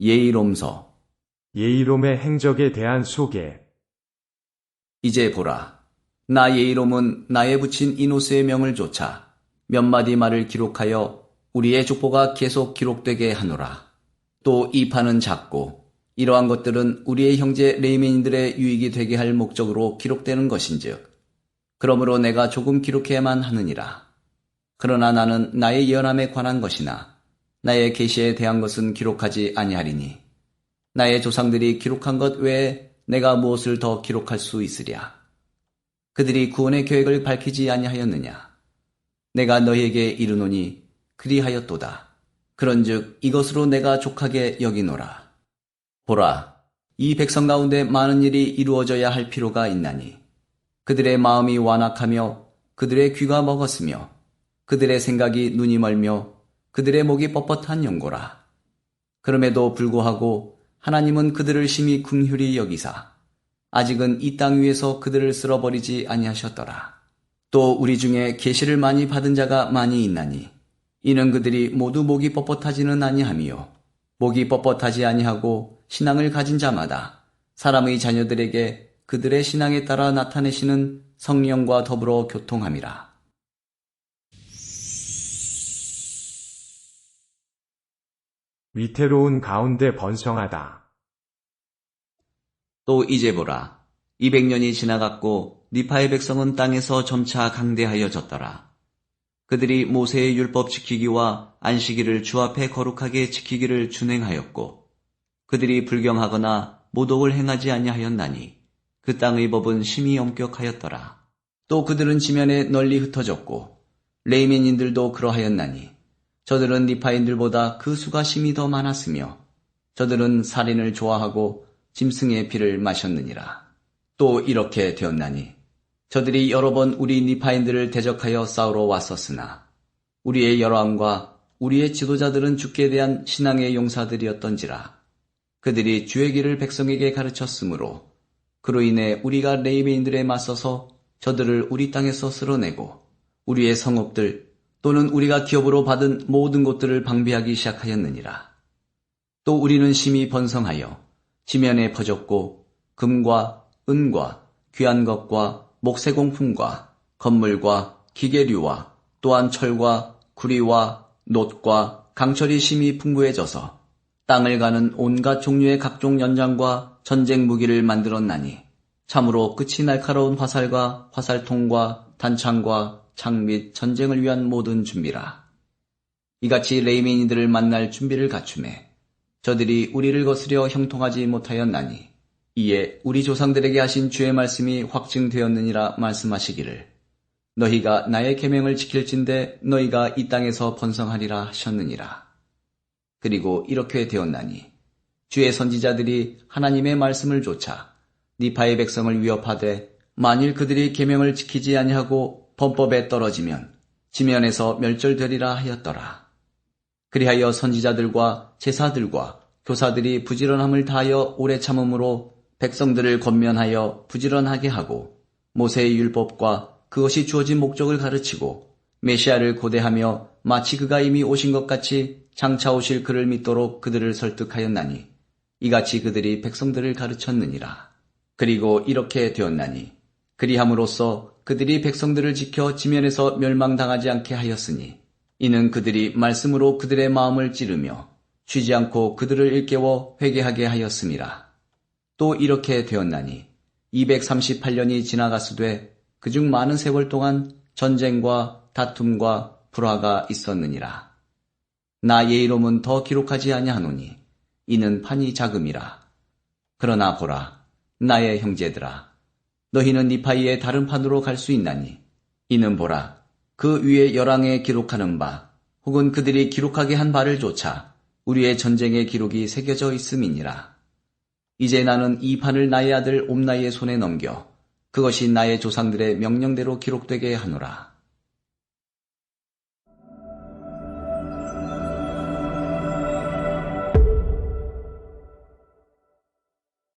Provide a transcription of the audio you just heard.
예이롬서 예이롬의 행적에 대한 소개. 이제 보라. 나 예이롬은 나의 부친 이노스의 명을 쫓아 몇 마디 말을 기록하여 우리의 족보가 계속 기록되게 하노라. 또 이 판은 작고 이러한 것들은 우리의 형제 레이맨인들의 유익이 되게 할 목적으로 기록되는 것인즉 그러므로 내가 조금 기록해야만 하느니라. 그러나 나는 나의 예언함에 관한 것이나 나의 계시에 대한 것은 기록하지 아니하리니 나의 조상들이 기록한 것 외에 내가 무엇을 더 기록할 수 있으랴. 그들이 구원의 계획을 밝히지 아니하였느냐. 내가 너희에게 이르노니 그리하였도다. 그런즉 이것으로 내가 족하게 여기노라. 보라, 이 백성 가운데 많은 일이 이루어져야 할 필요가 있나니 그들의 마음이 완악하며 그들의 귀가 먹었으며 그들의 생각이 눈이 멀며 그들의 목이 뻣뻣한 연고라. 그럼에도 불구하고 하나님은 그들을 심히 긍휼히 여기사 아직은 이 땅 위에서 그들을 쓸어버리지 아니하셨더라. 또 우리 중에 계시를 많이 받은 자가 많이 있나니 이는 그들이 모두 목이 뻣뻣하지는 아니하며 목이 뻣뻣하지 아니하고 신앙을 가진 자마다 사람의 자녀들에게 그들의 신앙에 따라 나타내시는 성령과 더불어 교통함이라. 위태로운 가운데 번성하다. 또 이제 보라. 200년이 지나갔고 니파의 백성은 땅에서 점차 강대하여졌더라. 그들이 모세의 율법 지키기와 안식일을 주 앞에 거룩하게 지키기를 준행하였고 그들이 불경하거나 모독을 행하지 아니하였나니 그 땅의 법은 심히 엄격하였더라. 또 그들은 지면에 널리 흩어졌고 레이맨인들도 그러하였나니 저들은 니파인들보다 그 수가 심히 더 많았으며 저들은 살인을 좋아하고 짐승의 피를 마셨느니라. 또 이렇게 되었나니 저들이 여러 번 우리 니파인들을 대적하여 싸우러 왔었으나 우리의 열왕과 우리의 지도자들은 죽게 대한 신앙의 용사들이었던지라 그들이 주의 길을 백성에게 가르쳤으므로 그로 인해 우리가 레이베인들에 맞서서 저들을 우리 땅에서 쓸어내고 우리의 성읍들 또는 우리가 기업으로 받은 모든 곳들을 방비하기 시작하였느니라. 또 우리는 심히 번성하여 지면에 퍼졌고 금과 은과 귀한 것과 목세공품과 건물과 기계류와 또한 철과 구리와 놋과 강철이 심히 풍부해져서 땅을 가는 온갖 종류의 각종 연장과 전쟁 무기를 만들었나니 참으로 끝이 날카로운 화살과 화살통과 단창과 창 및 전쟁을 위한 모든 준비라. 이같이 레이메인들을 만날 준비를 갖춤에 저들이 우리를 거스려 형통하지 못하였나니 이에 우리 조상들에게 하신 주의 말씀이 확증되었느니라 말씀하시기를 너희가 나의 계명을 지킬진대 너희가 이 땅에서 번성하리라 하셨느니라. 그리고 이렇게 되었나니 주의 선지자들이 하나님의 말씀을 조차 니파의 백성을 위협하되 만일 그들이 계명을 지키지 아니하고 범법에 떨어지면 지면에서 멸절되리라 하였더라. 그리하여 선지자들과 제사들과 교사들이 부지런함을 다하여 오래 참음으로 백성들을 권면하여 부지런하게 하고 모세의 율법과 그것이 주어진 목적을 가르치고 메시아를 고대하며 마치 그가 이미 오신 것 같이 장차 오실 그를 믿도록 그들을 설득하였나니 이같이 그들이 백성들을 가르쳤느니라. 그리고 이렇게 되었나니 그리함으로써 그들이 백성들을 지켜 지면에서 멸망당하지 않게 하였으니 이는 그들이 말씀으로 그들의 마음을 찌르며 쉬지 않고 그들을 일깨워 회개하게 하였음이라. 또 이렇게 되었나니 238년이 지나갔으되 그중 많은 세월 동안 전쟁과 다툼과 불화가 있었느니라. 나 예이롬은 더 기록하지 아니하노니 이는 판이 작음이라. 그러나 보라 나의 형제들아 너희는 니파이의 다른 판으로 갈 수 있나니 이는 보라 그 위에 열왕에 기록하는 바 혹은 그들이 기록하게 한 바를 조차 우리의 전쟁의 기록이 새겨져 있음이니라. 이제 나는 이 판을 나의 아들 옴나이의 손에 넘겨 그것이 나의 조상들의 명령대로 기록되게 하노라.